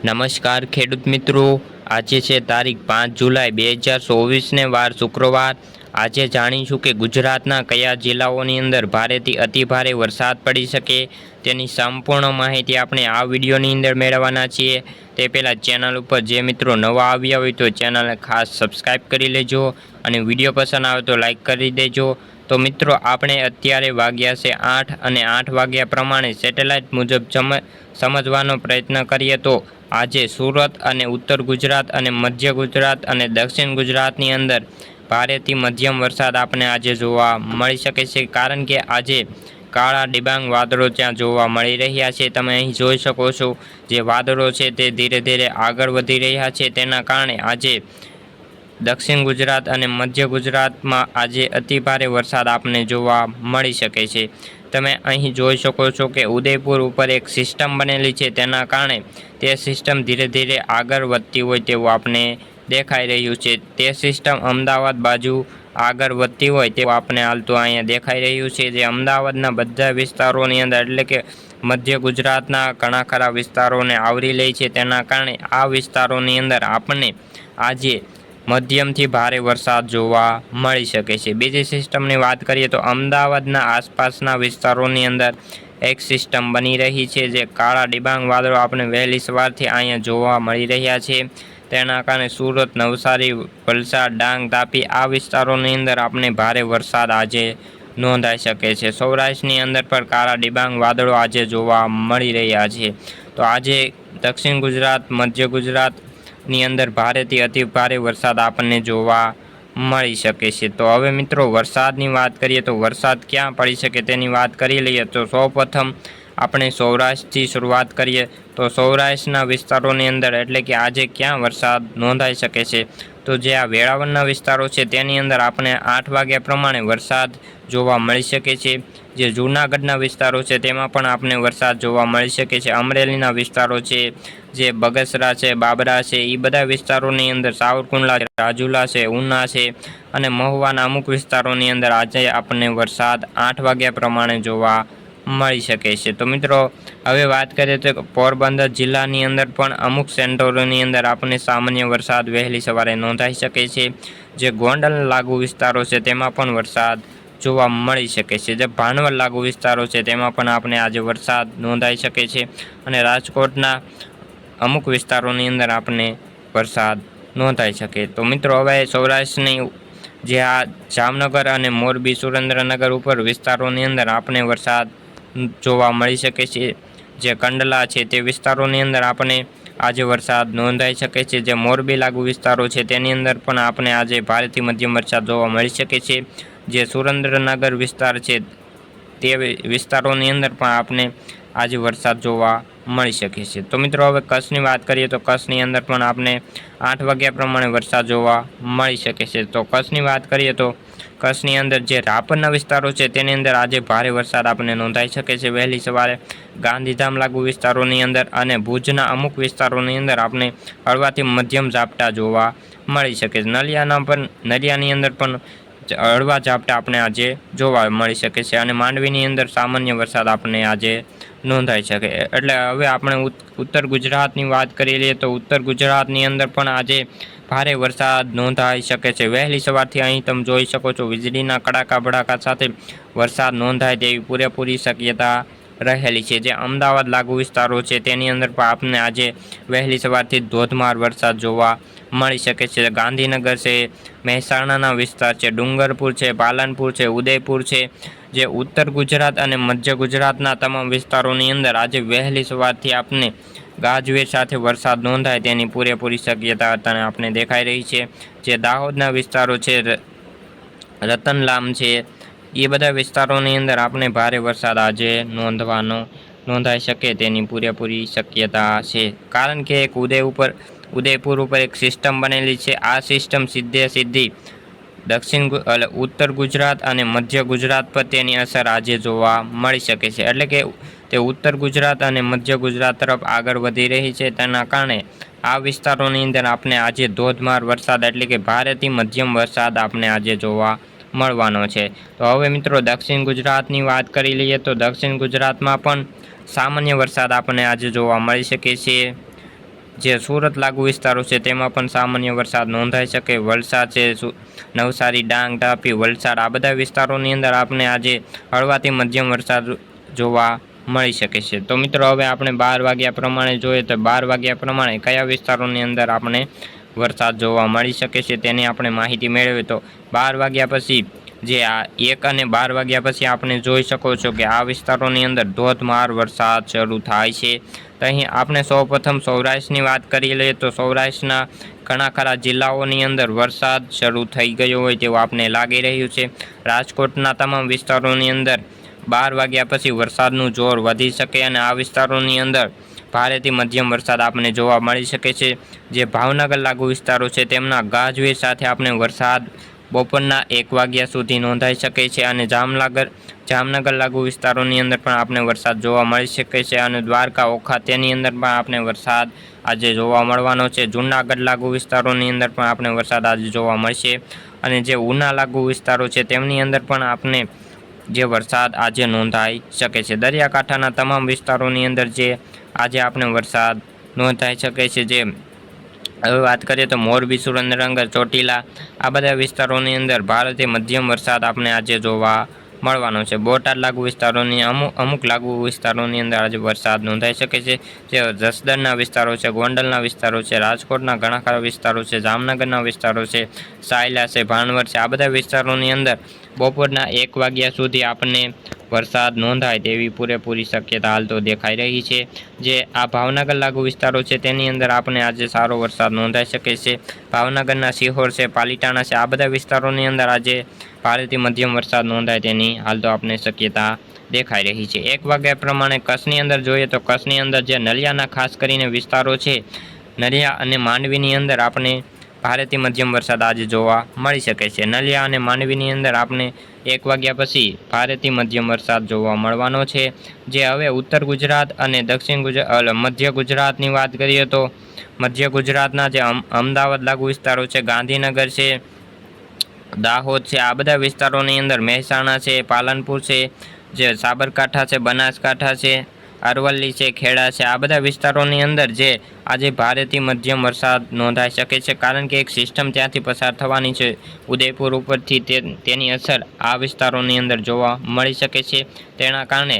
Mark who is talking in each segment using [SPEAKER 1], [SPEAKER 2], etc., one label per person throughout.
[SPEAKER 1] નમસ્કાર ખેડૂત મિત્રો. આજે છે તારીખ પાંચ જુલાઈ બે હજાર ચોવીસને વાર શુક્રવાર. આજે જાણીશું કે ગુજરાતના કયા જિલ્લાઓની અંદર ભારેથી અતિભારે વરસાદ પડી શકે. તેની સંપૂર્ણ માહિતી આપણે આ વિડીયોની અંદર મેળવવાના છીએ. તે પહેલાં ચેનલ ઉપર જે મિત્રો નવા આવ્યા હોય તો ચેનલને ખાસ સબસ્ક્રાઈબ કરી લેજો અને વીડિયો પસંદ આવે તો લાઇક કરી દેજો. તો મિત્રો, આપણે અત્યારે વાગ્યા છે આઠ અને આઠ વાગ્યા પ્રમાણે સેટેલાઇટ મુજબ સમ સમજવાનો પ્રયત્ન કરીએ તો આજે સુરત અને ઉત્તર ગુજરાત અને મધ્ય ગુજરાત અને દક્ષિણ ગુજરાતની અંદર ભારેથી મધ્યમ વરસાદ આપણે આજે જોવા મળી શકે છે, કારણ કે આજે કાળા ડિબાંગ વાદળો ત્યાં જોવા મળી રહ્યા છે. તમે અહીં જોઈ શકો છો જે વાદળો છે તે ધીરે ધીરે આગળ વધી રહ્યા છે. તેના કારણે આજે દક્ષિણ ગુજરાત અને મધ્ય ગુજરાતમાં આજે અતિભારે વરસાદ આપને જોવા મળી શકે છે. તમે અહીં જોઈ શકો છો કે ઉદયપુર ઉપર એક સિસ્ટમ બનેલી છે. તેના કારણે તે સિસ્ટમ ધીરે ધીરે આગળ વધતી હોય તેવું આપણે દેખાઈ રહ્યું છે. તે સિસ્ટમ અમદાવાદ બાજુ આગળ વધતી હોય તેવું આપણે હાલ તો અહીંયા દેખાઈ રહ્યું છે જે અમદાવાદના બધા વિસ્તારોની અંદર એટલે કે મધ્ય ગુજરાતના ઘણા ખરા વિસ્તારોને આવરી લે છે. તેના કારણે આ વિસ્તારોની અંદર આપણને આજે મધ્યમથી ભારે વરસાદ જોવા મળી શકે છે. બીજી સિસ્ટમની વાત કરીએ તો અમદાવાદના આસપાસના વિસ્તારોની અંદર એક સિસ્ટમ બની રહી છે જે કાળા ડિબાંગ વાદળો આપણે વહેલી સવારથી અહીંયા જોવા મળી રહ્યા છે. તેના કારણે સુરત, નવસારી, વલસાડ, ડાંગ, તાપી આ વિસ્તારોની અંદર આપણે ભારે વરસાદ આજે નોંધાઈ શકે છે. સૌરાષ્ટ્રની અંદર પણ કાળા ડિબાંગ વાદળો આજે જોવા મળી રહ્યા છે. તો આજે દક્ષિણ ગુજરાત, મધ્ય ગુજરાત ની અંદર ભારેથી અતિ ભારે વરસાદ આપણને જોવા મળી શકે છે. તો હવે મિત્રો વરસાદની વાત કરીએ તો વરસાદ ક્યાં પડી શકે તેની વાત કરી લઈએ તો સૌપ્રથમ આપણે સૌરાષ્ટ્રથી શરૂઆત કરીએ તો સૌરાષ્ટ્રના વિસ્તારોની અંદર એટલે કે આજે ક્યાં વરસાદ નોંધાઈ શકે છે? તો જે આ વેળાવળના વિસ્તારો છે, તેની અંદર આપણે આઠ વાગ્યા પ્રમાણે વરસાદ જોવા મળી શકે છે. જે જૂનાગઢના વિસ્તારો છે, તેમાં પણ આપણે વરસાદ જોવા મળી શકે છે. અમરેલીના વિસ્તારો છે, જે બગસરા છે, બાબરા છે એ બધા વિસ્તારોની અંદર સાવરકુંડલા રાજુલા છે, ઉના છે અને મહુવાના અમુક વિસ્તારોની અંદર આજે આપણને વરસાદ આઠ વાગ્યા પ્રમાણે જોવા મળી શકે છે. તો મિત્રો, હવે વાત કરીએ તો પોરબંદર જિલ્લાની અંદર પણ અમુક સેન્ટરોની અંદર આપણને સામાન્ય વરસાદ વહેલી સવારે નોંધાઈ શકે છે. જે ગોંડલ લાગુ વિસ્તારો છે, તેમાં પણ વરસાદ જોવા મળી શકે છે. જે ભાનવડ લાગુ વિસ્તારો છે, તેમાં પણ આપણે આજે વરસાદ નોંધાઈ શકે છે અને રાજકોટના અમુક વિસ્તારોની અંદર આપણે વરસાદ નોંધાઈ શકે. તો મિત્રો, હવે સૌરાષ્ટ્રની જે આ જામનગર અને મોરબી સુરેન્દ્રનગર ઉપર વિસ્તારોની અંદર આપણે વરસાદ જોવા મળી શકે છે. જે કંડલા છે તે વિસ્તારોની અંદર આપણે આજે વરસાદ નોંધાઈ શકે છે. જે મોરબી લાગુ વિસ્તારો છે તેની અંદર પણ આપણે આજે ભારેથી મધ્યમ વરસાદ જોવા મળી શકે છે. જે સુરેન્દ્રનગર વિસ્તાર છે તે વિસ્તારોની અંદર પણ આપણે આજે વરસાદ જોવા મળી શકે છે. તો મિત્રો, હવે કચ્છની વાત કરીએ તો કચ્છની અંદર પણ આપણે આઠ વાગ્યા પ્રમાણે વરસાદ જોવા મળી શકે છે. તો કચ્છની વાત કરીએ તો કચ્છની અંદર જે રાપરના વિસ્તારો છે, તેની અંદર આજે ભારે વરસાદ આપણને નોંધાઈ શકે છે. વહેલી સવારે ગાંધીધામ લાગુ વિસ્તારોની અંદર અને ભુજના અમુક વિસ્તારોની અંદર આપણે હળવાથી મધ્યમ ઝાપટા જોવા મળી શકે છે. નલિયાના પણ, નલિયાની અંદર પણ હળવા ઝાપટા આપણે આજે જોવા મળી શકે છે અને માંડવીની અંદર સામાન્ય વરસાદ આપણને આજે નોંધાઈ શકે. એટલે હવે આપણે ઉત્તર ગુજરાતની વાત કરી લઈએ તો ઉત્તર ગુજરાતની અંદર પણ આજે ભારે વરસાદ નોંધાઈ શકે છે. વહેલી સવારથી અહીં તમે જોઈ શકો છો વીજળીના કડાકા ભડાકા સાથે વરસાદ નોંધાય તેવી પૂરેપૂરી શક્યતા રહેલી છે. જે અમદાવાદ લાગુ વિસ્તારો છે તેની અંદર પણ આપને આજે વહેલી સવારથી ધોધમાર વરસાદ જોવા મળી શકે છે. ગાંધીનગર છે, મહેસાણાના વિસ્તાર છે, ડુંગરપુર છે, પાલનપુર છે, ઉદયપુર છે, જે ઉત્તર ગુજરાત અને મધ્ય ગુજરાતના તમામ વિસ્તારોની અંદર આજે વહેલી સવારથી આપને ગાજવેર સાથે વરસાદ નોંધાય તેની પૂરેપૂરી શક્યતા અત્યારે આપણે દેખાઈ રહી છે. જે દાહોદના વિસ્તારો છે રતનલામ છે, એ બધા વિસ્તારોની અંદર આપણે ભારે વરસાદ આજે નોંધવાનો, નોંધાઈ શકે તેની પૂરેપૂરી શક્યતા છે. કારણ કે એક ઉદય ઉપર ઉદયપુર ઉપર એક સિસ્ટમ બનેલી છે. આ સિસ્ટમ સીધે સીધી દક્ષિણ એટલે ઉત્તર ગુજરાત અને મધ્ય ગુજરાત પર તેની અસર આજે જોવા મળી શકે છે. એટલે કે તે ઉત્તર ગુજરાત અને મધ્ય ગુજરાત તરફ આગળ વધી રહી છે. તેના કારણે આ વિસ્તારોની અંદર આપણે આજે ધોધમાર વરસાદ એટલે કે ભારેથી મધ્યમ વરસાદ આપણે આજે જોવા મળવાનો છે. તો હવે મિત્રો દક્ષિણ ગુજરાતની વાત કરી લઈએ તો દક્ષિણ ગુજરાતમાં પણ સામાન્ય વરસાદ આપણને આજે જોવા મળી શકે છે. જે સુરત લાગુ વિસ્તારો છે, તેમાં પણ સામાન્ય વરસાદ નોંધાઈ શકે. વલસાડ છે નવસારી, ડાંગ તાપી વલસાડ, આ બધા વિસ્તારોની અંદર આપણે આજે હળવાથી મધ્યમ વરસાદ જોવા મળી શકે છે. તો મિત્રો, હવે આપણે બાર વાગ્યા પ્રમાણે જોઈએ તો બાર વાગ્યા પ્રમાણે કયા વિસ્તારોની અંદર આપણે વરસાદ જોવા મળી શકે છે, તેની આપણે માહિતી મેળવીએ તો બાર વાગ્યા પછી જે આ એક અને બાર વાગ્યા પછી આપણે જોઈ શકો છો કે આ વિસ્તારોની અંદર ધોધમાર વરસાદ શરૂ થાય છે. તો અહીં આપણે સૌપ્રથમ સૌરાષ્ટ્રની વાત કરી લઈએ તો સૌરાષ્ટ્રના ઘણા ખરા જિલ્લાઓની અંદર વરસાદ શરૂ થઈ ગયો હોય તેવું આપણે લાગી રહ્યું છે. રાજકોટના તમામ વિસ્તારોની અંદર બાર વાગ્યા પછી વરસાદનું જોર વધી શકે અને આ વિસ્તારોની અંદર ભારેથી મધ્યમ વરસાદ આપણને જોવા મળી શકે છે. જે ભાવનગર લાગુ વિસ્તારો છે તેમના ગાજવીજ સાથે આપણે વરસાદ બપોરના એક વાગ્યા સુધી નોંધાઈ શકે છે અને જામનગર જામનગર લાગુ વિસ્તારોની અંદર પણ આપણે વરસાદ જોવા મળી શકે છે અને દ્વારકા, ઓખા તેની અંદર પણ આપણે વરસાદ આજે જોવા મળવાનો છે. જૂનાગઢ લાગુ વિસ્તારોની અંદર પણ આપણે વરસાદ આજે જોવા મળશે અને જે ઉના લાગુ વિસ્તારો છે તેમની અંદર પણ આપણે જે વરસાદ આજે નોંધાઈ શકે છે. દરિયાકાંઠાના તમામ વિસ્તારોની અંદર જે આજે આપણે વરસાદ નોંધાઈ શકે છે, જે હવે વાત કરીએ તો મોરબી સુરેન્દ્રનગર ચોટીલા આ બધા વિસ્તારોની અંદર ભારેથી મધ્યમ વરસાદ આપણે આજે જોવા મળવાનો છે. બોટાદ લાગુ વિસ્તારોની, અમુક અમુક લાગુ વિસ્તારોની અંદર આજે વરસાદ નોંધાઈ શકે છે. જે જસદણના વિસ્તારો છે, ગોંડલના વિસ્તારો છે, રાજકોટના ઘણા ખરા વિસ્તારો છે, જામનગરના વિસ્તારો છે, સાયલા છે ભાણવર છે, આ બધા વિસ્તારોની અંદર બપોરના એક વાગ્યા સુધી આપણને વરસાદ નોંધાય તેવી પૂરેપૂરી શક્યતા હાલ તો દેખાઈ રહી છે. જે આ ભાવનગર લાગુ વિસ્તારો છે તેની અંદર આપણે આજે સારો વરસાદ નોંધાઈ શકે છે. ભાવનગરના સિહોર છે પાલીટાણા છે, આ બધા વિસ્તારોની અંદર આજે ભારેથી મધ્યમ વરસાદ નોંધાય તેની હાલ તો આપણે શક્યતા દેખાઈ રહી છે. એક વાગ્યા પ્રમાણે કચ્છની અંદર જોઈએ તો કચ્છની અંદર જે નલિયાના ખાસ કરીને વિસ્તારો છે, નલિયા અને માંડવીની અંદર આપણે ભારેથી મધ્યમ વરસાદ આજે જોવા મળી શકે છે. નલિયા અને માંડવીની અંદર આપણે એક વાગ્યા પછી ભારેથી મધ્યમ વરસાદ જોવા મળવાનો છે. જે હવે ઉત્તર ગુજરાત અને દક્ષિણ ગુજરાત મધ્ય ગુજરાતની વાત કરીએ તો મધ્ય ગુજરાતના જે અમદાવાદ લાગુ વિસ્તારો છે, ગાંધીનગર છે, દાહોદ છે, આ બધા વિસ્તારોની અંદર મહેસાણા છે, પાલનપુર છે, જે સાબરકાંઠા છે, બનાસકાંઠા છે અરવલ્લી છે, ખેડા છે. આ બધા વિસ્તારોની અંદર જે આજે ભારેથી મધ્યમ વરસાદ નોંધાઈ શકે છે, કારણ કે એક સિસ્ટમ ત્યાંથી પસાર થવાની છે. ઉદયપુર ઉપરથી તેની અસર આ વિસ્તારોની અંદર જોવા મળી શકે છે. તેના કારણે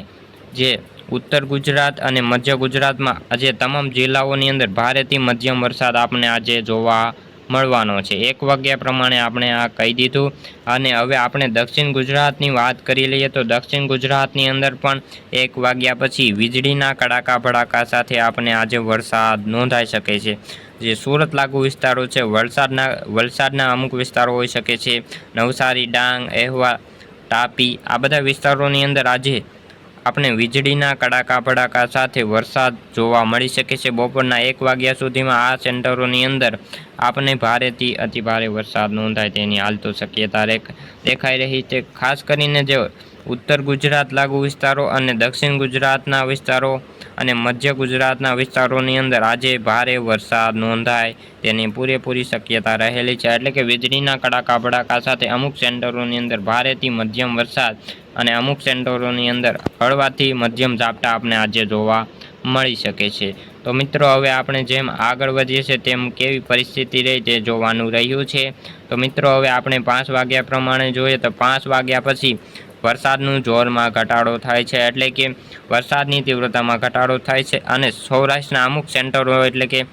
[SPEAKER 1] જે ઉત્તર ગુજરાત અને મધ્ય ગુજરાતમાં આજે તમામ જિલ્લાઓની અંદર ભારેથી મધ્યમ વરસાદ આપણે આજે જોવા મળવાનો છે. એક વાગ્યા પ્રમાણે આપણે આ કહી દીધું અને હવે આપણે દક્ષિણ ગુજરાતની વાત કરી લઈએ તો દક્ષિણ ગુજરાતની અંદર પણ એક વાગ્યા પછી વીજળીના કડાકા ભડાકા સાથે આપણે આજે વરસાદ નોંધાઈ શકે છે. જે સુરત લાગુ વિસ્તારો છે, વલસાડના વલસાડના અમુક વિસ્તારો હોઈ શકે છે. નવસારી, ડાંગ, એહવા, તાપી આ બધા વિસ્તારોની અંદર આજે આપણે વીજળીના કડાકા ભડાકા સાથે વરસાદ જોવા મળી શકે છે. બપોરના એક વાગ્યા સુધીમાં આ સેન્ટરોની અંદર આપણે ભારેથી અતિ ભારે વરસાદ નોંધાય તેની હાલ તો શક્યતા દેખાઈ રહી છે. ખાસ કરીને જે ઉત્તર ગુજરાત લાગુ વિસ્તારો અને દક્ષિણ ગુજરાતના વિસ્તારો અને મધ્ય ગુજરાતના વિસ્તારોની અંદર આજે ભારે વરસાદ નોંધાય. તેની પૂરેપૂરી શક્યતા રહેલી છે. એટલે કે વીજળીના કડાકા ભડાકા સાથે અમુક સેન્ટરોની અંદર ભારેથી મધ્યમ વરસાદ અને અમુક સેન્ટરોની અંદર હળવાથી મધ્યમ ઝાપટા આપણે આજે જોવા મળી શકે છે. તો મિત્રો, હવે આપણે જેમ આગળ વધીએ છીએ, તેમ કેવી પરિસ્થિતિ રહી તે જોવાનું રહ્યું છે. તો મિત્રો, હવે આપણે પાંચ વાગ્યા પ્રમાણે જોઈએ તો પાંચ વાગ્યા પછી વરસાદનું જોરમાં ઘટાડો થાય છે એટલે કે વરસાદની તીવ્રતામાં ઘટાડો થાય છે અને સૌરાષ્ટ્રના અમુક સેન્ટરો એટલે કે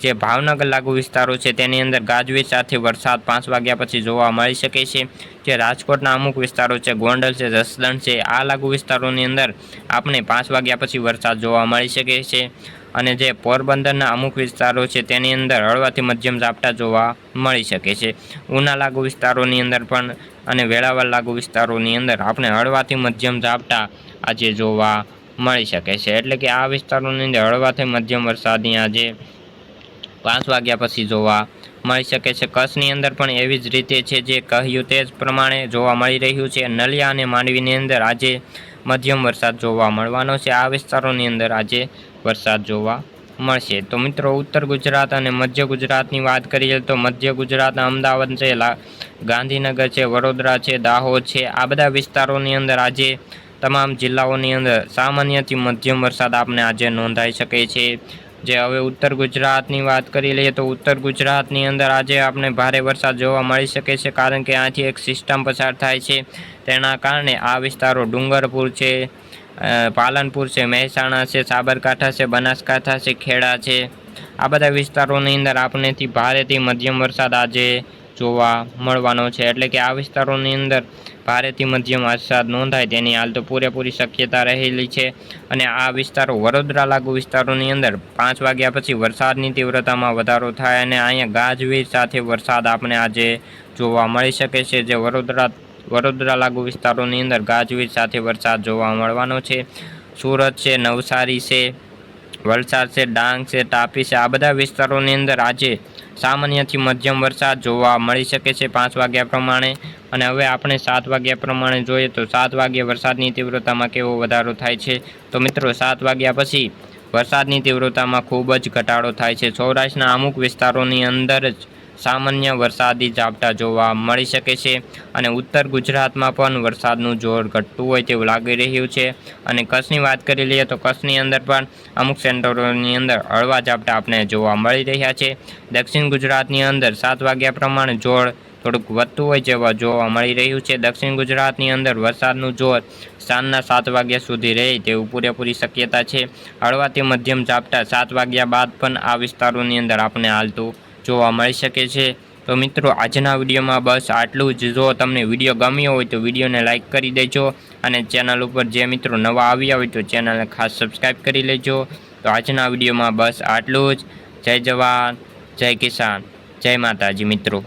[SPEAKER 1] જે ભાવનગર લાગુ વિસ્તારો છે તેની અંદર ગાજવીજ સાથે વરસાદ પાંચ વાગ્યા પછી જોવા મળી શકે છે. જે રાજકોટના અમુક વિસ્તારો છે, ગોંડલ છે, જસદણ છે, આ લાગુ વિસ્તારોની અંદર આપણે પાંચ વાગ્યા પછી વરસાદ જોવા મળી શકે છે. અને જે પોરબંદરના અમુક વિસ્તારો છે તેની અંદર હળવાથી મધ્યમ ઝાપટા જોવા મળી શકે છે. ઉના લાગુ વિસ્તારોની અંદર પણ અને વેળાવળ લાગુ વિસ્તારોની અંદર આપણે હળવાથી મધ્યમ ઝાપટા આજે જોવા મળી શકે છે. એટલે કે આ વિસ્તારોની અંદર હળવાથી મધ્યમ વરસાદની આજે પાંચ વાગ્યા પછી જોવા મળી શકે છે. કચ્છની અંદર પણ એવી જ રીતે છે જે કહ્યું તે જ પ્રમાણે જોવા મળી રહ્યું છે. નલિયા અને માંડવીની અંદર આજે મધ્યમ વરસાદ જોવા મળવાનો છે. આ વિસ્તારોની અંદર આજે વરસાદ જોવા મળશે. તો મિત્રો, ઉત્તર ગુજરાત અને મધ્ય ગુજરાતની વાત કરીએ તો મધ્ય ગુજરાતના અમદાવાદ છે ગાંધીનગર છે, વડોદરા છે, દાહોદ છે. આ બધા વિસ્તારોની અંદર આજે તમામ જિલ્લાઓની અંદર સામાન્યથી મધ્યમ વરસાદ આપને આજે નોંધાઈ શકે છે. જે હવે ઉત્તર ગુજરાતની વાત કરી લઈએ તો ઉત્તર ગુજરાતની અંદર આજે આપણે ભારે વરસાદ જોવા મળી શકે છે, કારણ કે આથી એક સિસ્ટમ પસાર થાય છે. તેના કારણે આ વિસ્તારો ડુંગરપુર છે પાલનપુર છે, મહેસાણા છે, સાબરકાંઠા છે, બનાસકાંઠા છે, ખેડા છે. આ બધા વિસ્તારોની અંદર આપણનેથી ભારેથી મધ્યમ વરસાદ આજે જોવા મળવાનો છે. એટલે કે આ વિસ્તારોની અંદર ભારેથી મધ્યમ વરસાદ નોંધાય તેની હાલ તો પૂરેપૂરી શક્યતા રહેલી છે. અને આ વિસ્તારો વડોદરા લાગુ વિસ્તારોની અંદર પાંચ વાગ્યા પછી વરસાદની તીવ્રતામાં વધારો થાય અને અહીંયા ગાજવીજ સાથે વરસાદ આપણે આજે જોવા મળી શકે છે. જે વડોદરા વડોદરા લાગુ વિસ્તારોની અંદર ગાજવીજ સાથે વરસાદ જોવા મળવાનો છે. સુરત છે, નવસારી છે, વલસાડ છે, ડાંગ છે, તાપી છે. આ બધા વિસ્તારોની અંદર આજે સામાન્યથી મધ્યમ વરસાદ જોવા મળી શકે છે પાંચ વાગ્યા પ્રમાણે. અને હવે આપણે સાત વાગ્યા પ્રમાણે જોઈએ તો સાત વાગ્યે વરસાદની તીવ્રતામાં કેવો વધારો થાય છે? તો મિત્રો, સાત વાગ્યા પછી વરસાદની તીવ્રતામાં ખૂબ જ ઘટાડો થાય છે. સૌરાષ્ટ્રના અમુક વિસ્તારોની અંદર જ સામાન્ય વરસાદી ઝાપટા જોવા મળી શકે છે અને ઉત્તર ગુજરાતમાં પણ વરસાદનું જોર ઘટતું હોય તેવું લાગી રહ્યું છે. અને કચ્છની વાત કરી લઈએ તો કચ્છની અંદર પણ અમુક સેન્ટરોની અંદર હળવા ઝાપટા આપણે જોવા મળી રહ્યા છે. દક્ષિણ ગુજરાતની અંદર સાત વાગ્યા પ્રમાણે જોર થોડુંક વધતું હોય જેવા જોવા મળી રહ્યું છે. દક્ષિણ ગુજરાતની અંદર વરસાદનું જોર સાંજના સાત વાગ્યા સુધી રહે તેવું પૂરેપૂરી શક્યતા છે. હળવાથી મધ્યમ ઝાપટા સાત વાગ્યા બાદ પણ આ વિસ્તારોની અંદર આપણે હાલતું જોવા મળી શકે છે. તો મિત્રો, આજના વિડીયોમાં બસ આટલું જ. જો તમને વીડિયો ગમ્યો હોય તો વિડીયોને લાઇક કરી દેજો અને ચેનલ ઉપર જે મિત્રો નવા આવ્યા હોય તો ચેનલને ખાસ સબસ્ક્રાઈબ કરી લેજો. તો આજના વિડીયોમાં બસ આટલું જ. જય જવાન, જય કિસાન, જય માતાજી મિત્રો.